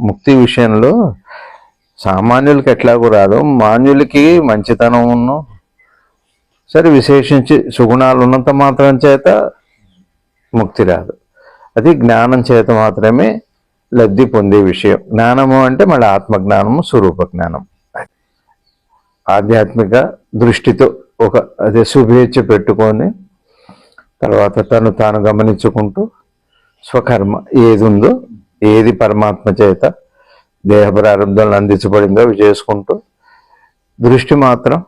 ముక్తి విషయంలో సామాన్యులకి ఎట్లాగూ రాదు. మాన్యులకి మంచితనం ఉన్ను. సరే విశేషించి సుగుణాలు ఉన్నంత మాత్రం చేత ముక్తి రాదు. అది జ్ఞానం చేత మాత్రమే లబ్ధి పొందే విషయం. జ్ఞానము అంటే మళ్ళీ ఆత్మజ్ఞానము స్వరూప జ్ఞానం ఆధ్యాత్మిక దృష్టితో ఒక అదే శుభేచ్ఛ పెట్టుకొని తర్వాత తను తాను గమనించుకుంటూ స్వకర్మ ఏది ఉందో ఏది పరమాత్మ చేత దేహ ప్రారంభంలో అందించబడిందో అవి చేసుకుంటూ దృష్టి మాత్రం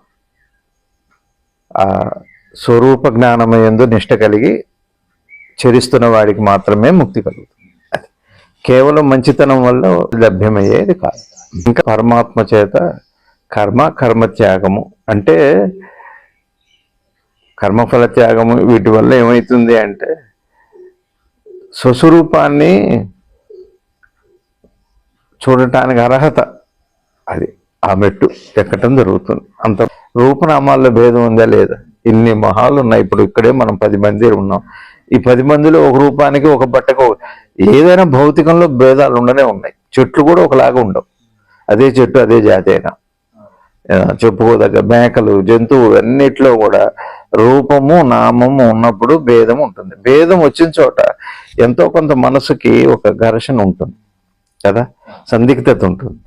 ఆ స్వరూప జ్ఞానమయందు నిష్ట కలిగి చరిస్తున్న వాడికి మాత్రమే ముక్తి కలుగుతుంది. అది కేవలం మంచితనం వల్ల లభ్యమయ్యేది కాదు. ఇంకా పరమాత్మ చేత కర్మ కర్మ త్యాగము అంటే కర్మఫల త్యాగము వీటి వల్ల ఏమవుతుంది అంటే స్వస్వరూపాన్ని చూడటానికి అర్హత అది. ఆ మెట్టు ఎక్కటం జరుగుతుంది. అంత రూపనామాల్లో భేదం ఉందా లేదా? ఇన్ని మహాలు ఉన్నాయి. ఇప్పుడు ఇక్కడే మనం పది మంది ఉన్నాం. ఈ పది మందిలో ఒక రూపానికి ఒక బట్టకు ఏదైనా భౌతికంలో భేదాలు ఉండనే ఉన్నాయి. చెట్లు కూడా ఒకలాగా ఉండవు. అదే చెట్టు అదే జాతి అయినా. చెప్పుకోదగ్గ మేకలు జంతువులు అన్నిట్లో కూడా రూపము నామము ఉన్నప్పుడు భేదం ఉంటుంది. భేదం వచ్చిన చోట ఎంతో కొంత మనసుకి ఒక ఘర్షణ ఉంటుంది. కదా? సందిగ్ధత ఉంటుంది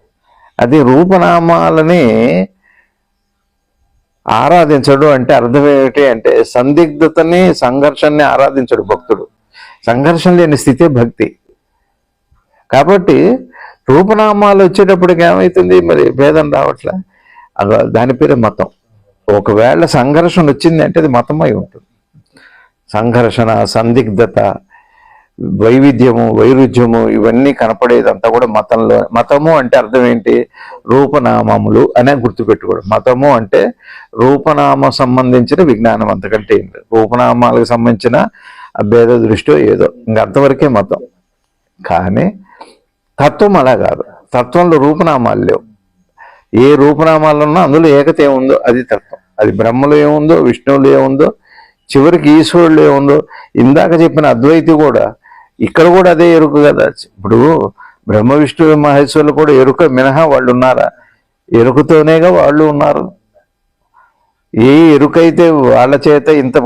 అది రూపనామాలని ఆరాధించడు అంటే అర్థం ఏమిటి అంటే సందిగ్ధతని సంఘర్షణని ఆరాధించడు భక్తుడు. సంఘర్షణ లేని స్థితే భక్తి. కాబట్టి రూపనామాలు వచ్చేటప్పటికి ఏమవుతుంది మరి భేదం రావట్లే? దాని పేరే మతం. ఒకవేళ సంఘర్షణ వచ్చింది అంటే అది మతమై ఉంటుంది. సంఘర్షణ సందిగ్ధత వైవిధ్యము వైరుధ్యము ఇవన్నీ కనపడేదంతా కూడా మతంలో మతము అంటే అర్థం ఏంటి? రూపనామములు అనే గుర్తుపెట్టుకోవడం. మతము అంటే రూపనామ సంబంధించిన విజ్ఞానం అంతకంటే ఏంటి రూపనామాలకు సంబంధించిన భేద దృష్టి ఏదో ఇంక అంతవరకే మతం. కానీ తత్వం అలా కాదు. తత్వంలో రూపనామాలు లేవు. ఏ రూపనామాలు ఉన్నా అందులో ఏకత ఏముందో అది తత్వం. అది బ్రహ్మలో ఏముందో విష్ణువులో ఏముందో చివరికి ఈశ్వరుడు ఏముందో ఇందాక చెప్పిన అద్వైతి కూడా ఇక్కడ కూడా అదే ఎరుక కదా. ఇప్పుడు బ్రహ్మ విష్ణు మహేశ్వరులు కూడా ఎరుక మినహా వాళ్ళు ఉన్నారా? ఎరుకతోనేగా వాళ్ళు ఉన్నారు. ఏ ఎరుకైతే వాళ్ళ చేత ఇంత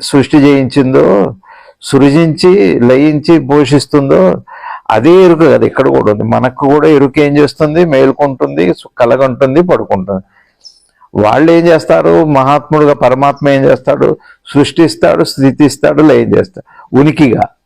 సృష్టి చేయించిందో సృజించి లయించి పోషిస్తుందో అదే ఎరుక కదా ఇక్కడ కూడా ఉంది. మనకు కూడా ఎరుక ఏం చేస్తుంది? మేలుకుంటుంది కలగంటుంది పడుకుంటుంది. వాళ్ళు ఏం చేస్తారు? మహాత్ముడుగా పరమాత్మ ఏం చేస్తాడు? సృష్టిస్తాడు స్థితిస్తాడు లయం చేస్తాడు. ఉనికిగా.